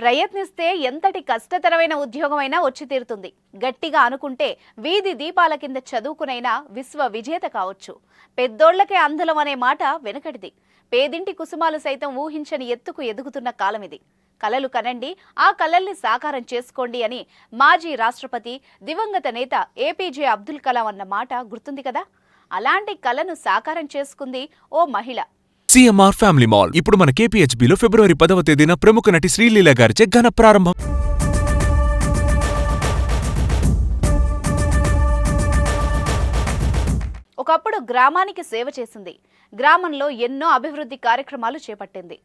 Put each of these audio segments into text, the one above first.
ప్రయత్నిస్తే ఎంతటి కష్టతరమైన ఉద్యోగమైనా వచ్చి తీరుతుంది. గట్టిగా అనుకుంటే వీధి దీపాల కింద చదువుకునైనా విశ్వ విజేత కావచ్చు. పెద్దోళ్ళకే అందలం అనే మాట వెనకటిది. పేదింటి కుసుమాలు సైతం ఊహించని ఎత్తుకు ఎదుగుతున్న కాలం ఇది కలలు కనండి ఆ కలల్ని సాకారం చేసుకోండి అని మాజీ రాష్ట్రపతి దివంగత నేత ఏపీజే అబ్దుల్ కలాం అన్న మాట గుర్తుంది కదా? అలాంటి కలను సాకారం చేసుకుంది ఓ మహిళ. సిఎంఆర్ ఫ్యామిలీ మాల్ ఇప్పుడు మన కేపీహెచ్బిలో ఫిబ్రవరి పదవ తేదీన ప్రముఖ నటి శ్రీలీల గారిచే ఘన ప్రారంభం. ఒకప్పుడు గ్రామానికి సేవ చేసింది. గ్రామంలో ఎన్నో అభివృద్ధి కార్యక్రమాలు చేపట్టింది.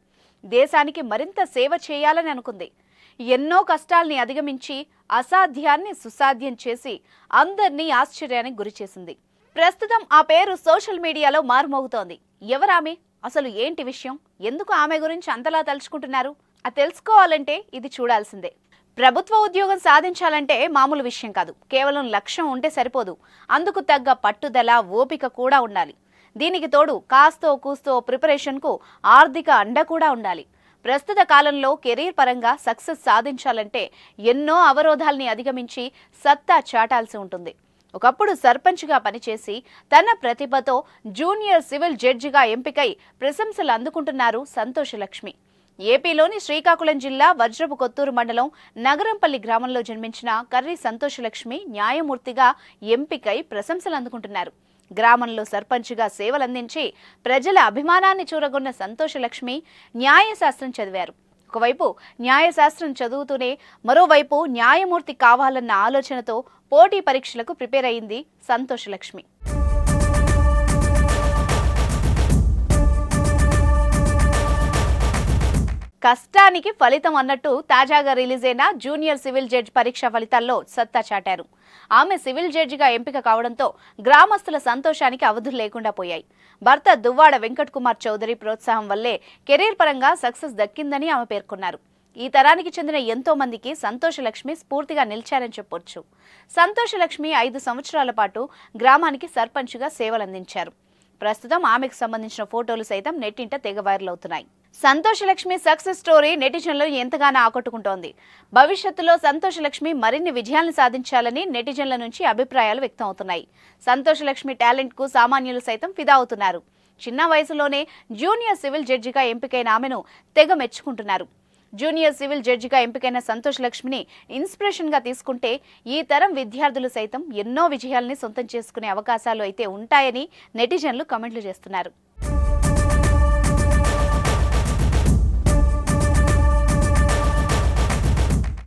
దేశానికి మరింత సేవ చేయాలని అనుకుంది. ఎన్నో కష్టాల్ని అధిగమించి అసాధ్యాన్ని సుసాధ్యం చేసి అందర్నీ ఆశ్చర్యానికి గురిచేసింది. ప్రస్తుతం ఆ పేరు సోషల్ మీడియాలో మారుమోగుతోంది. ఎవరామె? అసలు ఏంటి విషయం? ఎందుకు ఆమె గురించి అంతలా తలుచుకుంటున్నారు? అది తెలుసుకోవాలంటే ఇది చూడాల్సిందే. ప్రభుత్వ ఉద్యోగం సాధించాలంటే మామూలు విషయం కాదు. కేవలం లక్ష్యం ఉంటే సరిపోదు. అందుకు తగ్గ పట్టుదల ఓపిక కూడా ఉండాలి. దీనికి తోడు కాస్తో కూస్తో ప్రిపరేషన్కు ఆర్థిక అండ కూడా ఉండాలి. ప్రస్తుత కాలంలో కెరీర్ పరంగా సక్సెస్ సాధించాలంటే ఎన్నో అవరోధాల్ని అధిగమించి సత్తా చాటాల్సి ఉంటుంది. ఒకప్పుడు సర్పంచ్గా పనిచేసి తన ప్రతిభతో జూనియర్ సివిల్ జడ్జిగా ఎంపికై ప్రశంసలు అందుకుంటున్నారు సంతోషలక్ష్మి ఏపీలోని శ్రీకాకుళం జిల్లా వజ్రపు కొత్తూరు మండలం నగరంపల్లి గ్రామంలో జన్మించిన కర్రి సంతోషలక్ష్మి న్యాయమూర్తిగా ఎంపికై ప్రశంసలు అందుకుంటున్నారు. గ్రామంలో సర్పంచ్గా సేవలందించి ప్రజల అభిమానాన్ని చూరగొన్న సంతోషలక్ష్మి న్యాయశాస్త్రం చదివారు. ఒకవైపు న్యాయశాస్త్రం చదువుతూనే మరోవైపు న్యాయమూర్తి కావాలన్న ఆలోచనతో పోటీ పరీక్షలకు ప్రిపేర్ అయింది సంతోషలక్ష్మి. కష్టానికి ఫలితం అన్నట్టు తాజాగా రిలీజ్ అయిన జూనియర్ సివిల్ జడ్జి పరీక్ష ఫలితాల్లో సత్తా చాటారు. ఆమె సివిల్ జడ్జిగా ఎంపిక కావడంతో గ్రామస్తుల సంతోషానికి అవధులు లేకుండా పోయాయి. భర్త దువ్వాడ వెంకట్ కుమార్ చౌదరి ప్రోత్సాహం వల్లే కెరీర్ పరంగా సక్సెస్ దక్కిందని ఆమె పేర్కొన్నారు. ఈ తరానికి చెందిన ఎంతో మందికి సంతోషలక్ష్మి స్ఫూర్తిగా నిలిచారని చెప్పొచ్చు. సంతోషలక్ష్మి ఐదు సంవత్సరాల పాటు గ్రామానికి సర్పంచ్గా సేవలందించారు. ప్రస్తుతం ఆమెకు సంబంధించిన ఫోటోలు సైతం నెట్టింట తెగ వైరల్ అవుతున్నాయి. సంతోషలక్ష్మి సక్సెస్ స్టోరీ నెటిజన్లు ఎంతగానో ఆకట్టుకుంటోంది. భవిష్యత్తులో సంతోషలక్ష్మి మరిన్ని విజయాలను సాధించాలని నెటిజన్ల నుంచి అభిప్రాయాలు వ్యక్తం అవుతున్నాయి సంతోషలక్ష్మి టాలెంట్కు సామాన్యులు సైతం ఫిదా అవుతున్నారు చిన్న వయసులోనే జూనియర్ సివిల్ జడ్జిగా ఎంపికైన ఆమెను తెగ మెచ్చుకుంటున్నారు. జూనియర్ సివిల్ జడ్జిగా ఎంపికైన సంతోష్ లక్ష్మిని తీసుకుంటే ఈ తరం విద్యార్థులు సైతం ఎన్నో విజయాల్ని సొంతం చేసుకునే అవకాశాలు అయితే ఉంటాయని నెటిజన్లు కమెంట్లు చేస్తున్నారు.